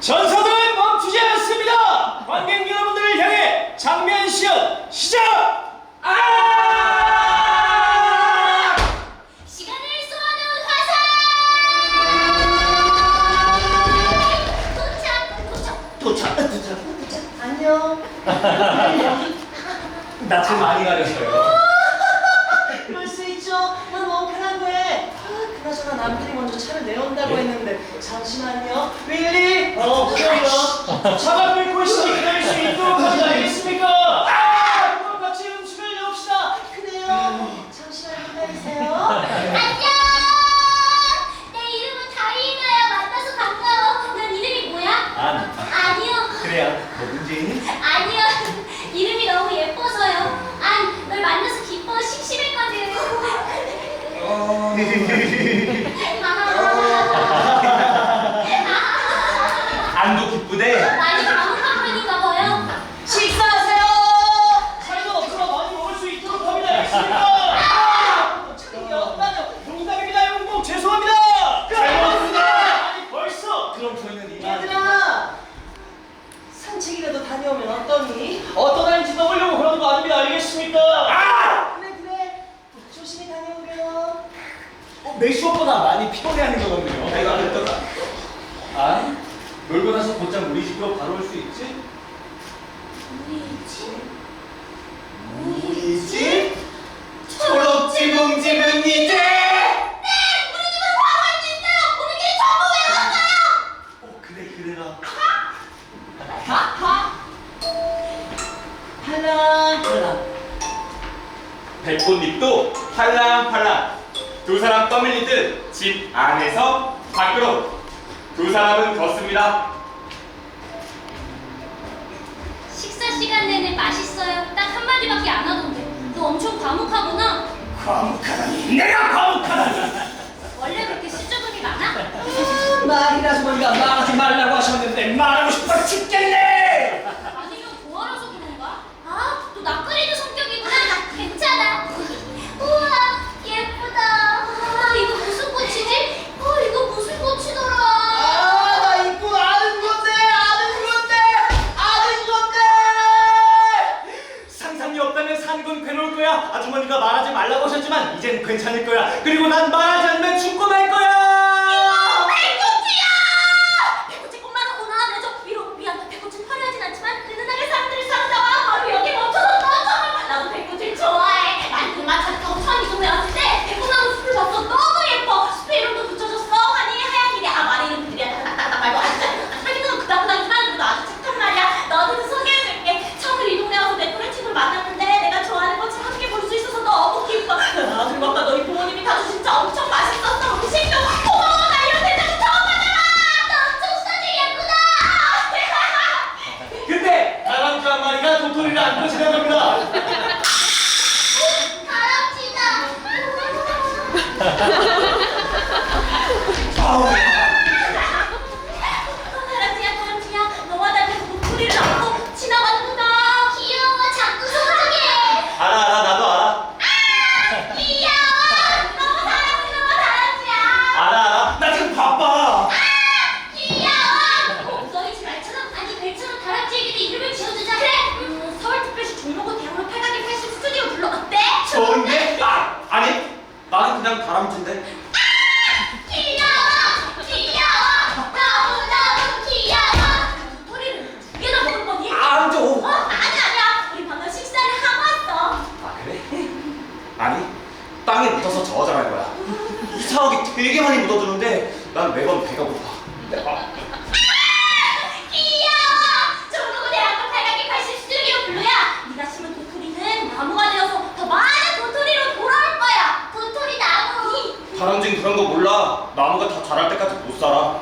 전선은 멈추지 않습니다. 관객 여러분들을 향해 장면 시연 시작! 아! 시간을 쏘아놓은 화살! 도착! 도착! 도착, 도착. 안녕. 낯을 많이 가렸어요. 그럴 수 있죠. 난 멍청한 거에. 아, 그나저나 남들이 먼저 차를 내온다고 했는데 잠시만요. 윌리. 어. 차가 끓고 있으니 기다릴 수 있도록 하지 않겠습니까? 아! 그럼 같이 음식을 내옵시다. 그래요. 잠시만 기다리세요. 안녕! 내 이름은 다이나야. 만나서 반가워. 넌 이름이 뭐야? 안. 아니요. 그래야 뭐든지. 아니요. 이름이 너무 예뻐서요. 안, 널 만나서 기뻐 심심했거든. 안 도 기쁘대. 많이 과묵한 편인가 봐요. 식사하세요. 살도 없어 많이 먹을 수 있도록 합니다. 알겠습니까? 차이 없다뇨. 농담입니다, 용복 죄송합니다. 잘 먹었습니다. 아니 벌써. 그럼 저희는 이만. 얘들아. 산책이라도 다녀오면 어떠니? 어떠한지 먹으려고 그러는 거 아닙니다. 알겠습니까? 아! 그래 그래. 조심히 다녀오게요. 어, 매슈업보다 많이 피곤해하는 거거든요. 내가 그랬더라. 아? 놀고 나서 곧장 우리 집으로 바로 올 수 있지? 우리 집? 우리 집? 초록지붕집은 이제! 네! 우리 집은 가만히 있어요! 우리끼리 전부 외웠어요! 어, 그래, 그래라. 팔랑팔랑. 백꽃잎도 팔랑팔랑 두 사람 떠밀리듯 집 안에서 밖으로 두 사람은 걷습니다. 식사 시간 내내 맛있어요. 딱 한마디밖에 안 하던데. 너 엄청 과묵하구나. 과묵하다니. 내가 과묵하다니. 원래 그렇게 수줍음이 많아? 말이라주머니가 말하지 말라고 하셨는데 말하고 싶어 죽겠네! 이젠 괜찮을 거야. 그리고 난 말하지 않으면 죽고 말 거야. 나는 그냥 다람쥐인데. 귀여워! 귀여워! 너무너무 귀여워! 우리는 두 개나 먹을 거니? 안 줘. 아니 아니야! 우리 방금 식사를 하고 왔어! 아 그래? 아니 땅에 묻어서 저어져갈 거야. 이상하게 되게 많이 묻어두는데 난 매번 배가 고파. 나무가 다 자랄 때까지 못 살아.